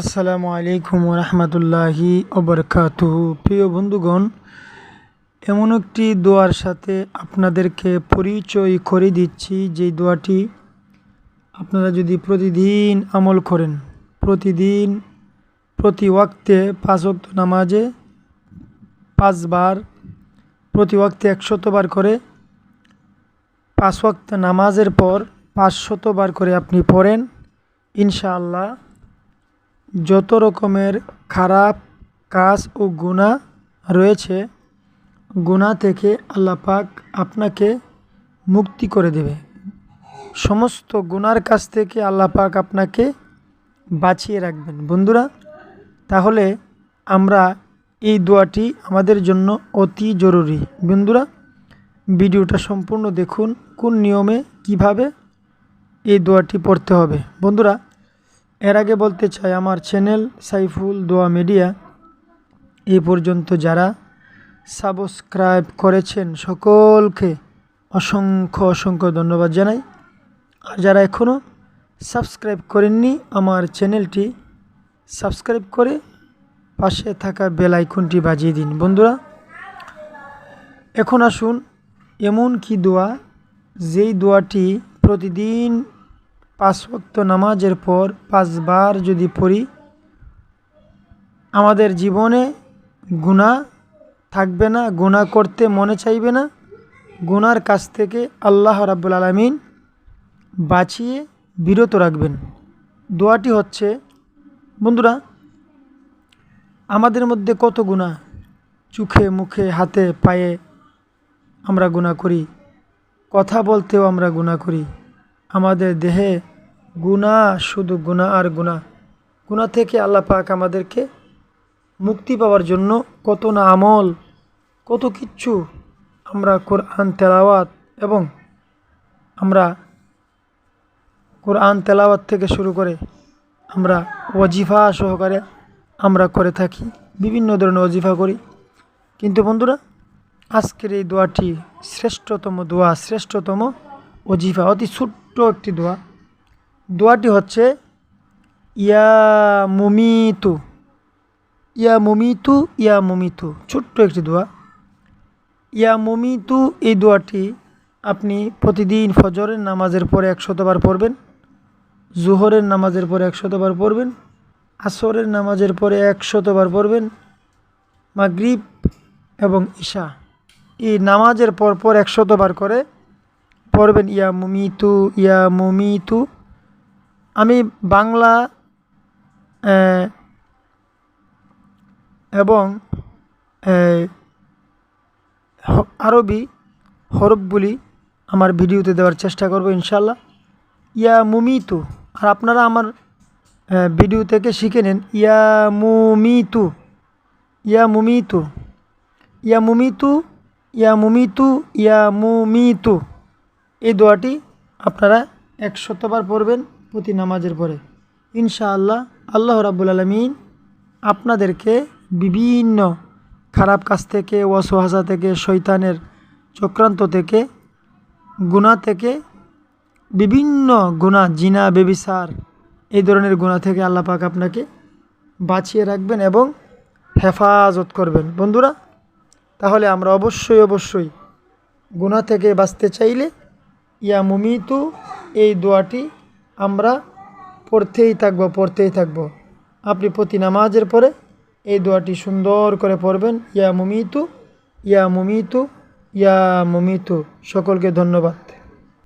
আসসালামু আলাইকুম রহমতুল্লাহি অবরকাতুহ প্রিয় বন্ধুগণ, এমন একটি দোয়ার সাথে আপনাদেরকে পরিচয় করে দিচ্ছি। যে দোয়াটি আপনারা যদি প্রতিদিন আমল করেন, প্রতিদিন, প্রতি ওয়াক্তে পাঁচ ওয়াক্ত নামাজে পাঁচবার, প্রতি ওয়াক্তে একশতবার করে, পাঁচ ওয়াক্ত নামাজের পর পাঁচশতবার করে আপনি পড়েন, ইনশাআল্লাহ যত রকমের খারাপ কাজ ও গুণা রয়েছে গুণা থেকে আল্লাহ পাক আপনাকে মুক্তি করে দেবে। সমস্ত গুনার কাছ থেকে আল্লাহ পাক আপনাকে বাঁচিয়ে রাখবেন। বন্ধুরা, তাহলে আমরা এই দোয়াটি আমাদের জন্য অতি জরুরি। বন্ধুরা, ভিডিওটা সম্পূর্ণ দেখুন, কোন নিয়মে, কীভাবে এই দোয়াটি পড়তে হবে। বন্ধুরা এর আগে বলতে চাই, আমার চ্যানেল সাইফুল দোয়া মিডিয়া এ পর্যন্ত যারা সাবস্ক্রাইব করেছেন, সকলকে অসংখ্য অসংখ্য ধন্যবাদ জানাই। আর যারা এখনও সাবস্ক্রাইব করেননি, আমার চ্যানেলটি সাবস্ক্রাইব করে পাশে থাকা বেল আইকনটি বাজিয়ে দিন। বন্ধুরা, এখন আসুন এমন কি দোয়া, যেই দোয়াটি প্রতিদিন পাঁচ ওয়াক্ত নামাজের পর পাঁচবার যদি পড়ি, আমাদের জীবনে গুণা থাকবে না, গুণা করতে মনে চাইবে না। গুনার কাছ থেকে আল্লাহ রাব্বুল আলমিন বাঁচিয়ে বিরত রাখবেন। দোয়াটি হচ্ছে, বন্ধুরা, আমাদের মধ্যে কত গুণা চোখে, মুখে, হাতে, পায়ে আমরা গুণা করি, কথা বলতেও আমরা গুণা করি, আমাদের দেহে গুণা শুধু গুণা আর গুণা গুণা থেকে আল্লাহ পাক আমাদেরকে মুক্তি পাওয়ার জন্য কত না আমল, কত কিচ্ছু আমরা কোরআন, তেলাওয়াত এবং আমরা কোরআন, তেলাওয়াত থেকে শুরু করে আমরা ওয়াজিফা সহকারে আমরা করে থাকি, বিভিন্ন ধরনের ওজিফা করি। কিন্তু বন্ধুরা, আজকের এই দোয়াটি শ্রেষ্ঠতম দোয়া, শ্রেষ্ঠতম ওজিফা অতি ছোট্ট একটি দোয়া। দোয়াটি হচ্ছে, ইয়া মুমিতু ইয়া মুমিতু ইয়া মুমিতু, ছোট্ট একটি দোয়া। ইয়া মুমিতু, এই দোয়াটি আপনি প্রতিদিন ফজরের নামাজের পরে একশতবার পড়বেন, জোহরের নামাজের পরে একশতবার পড়বেন, আসরের নামাজের পরে একশতবার পড়বেন, মাগরিব এবং ঈশা এই নামাজের পর পর একশতবার করে পড়বেন, ইয়া মুমিতু ইয়া মুমিতু। আমি বাংলা এবং আরবি হরফগুলি আমার ভিডিওতে দেওয়ার চেষ্টা করব ইনশাল্লাহ। ইয়া মুমিতু, আর আপনারা আমার ভিডিও থেকে শিখে নেন। ইয়া মুমিতু ইয়া মুমিতু ইয়া মুমিতু ইয়া মুমিতু ইয়া মুমিতু। এই দোয়াটি আপনারা একশতবার পড়বেন। প্রতি নামাজের পরে। ইনশাআল্লাহ আল্লাহ রাবুল আলমিন আপনাদেরকে বিভিন্ন খারাপ কাজ থেকে অসহাসা থেকে শৈতানের চক্রান্ত থেকে গুণা থেকে, বিভিন্ন গুণা জিনা বেবিসার এই ধরনের গুণা থেকে আল্লাহ পাক আপনাকে বাঁচিয়ে রাখবেন এবং হেফাজত করবেন। বন্ধুরা, তাহলে আমরা অবশ্যই অবশ্যই গুণা থেকে বাঁচতে চাইলে ইয়া মুমিতু এই দোয়াটি আমরা পড়তেই থাকব পড়তেই থাকব। আপনি প্রতি নামাজের পরে এই দোয়াটি সুন্দর করে পড়বেন। ইয়া মুমিতু ইয়া মুমিতু ইয়া মুমিতু। সকলকে ধন্যবাদ।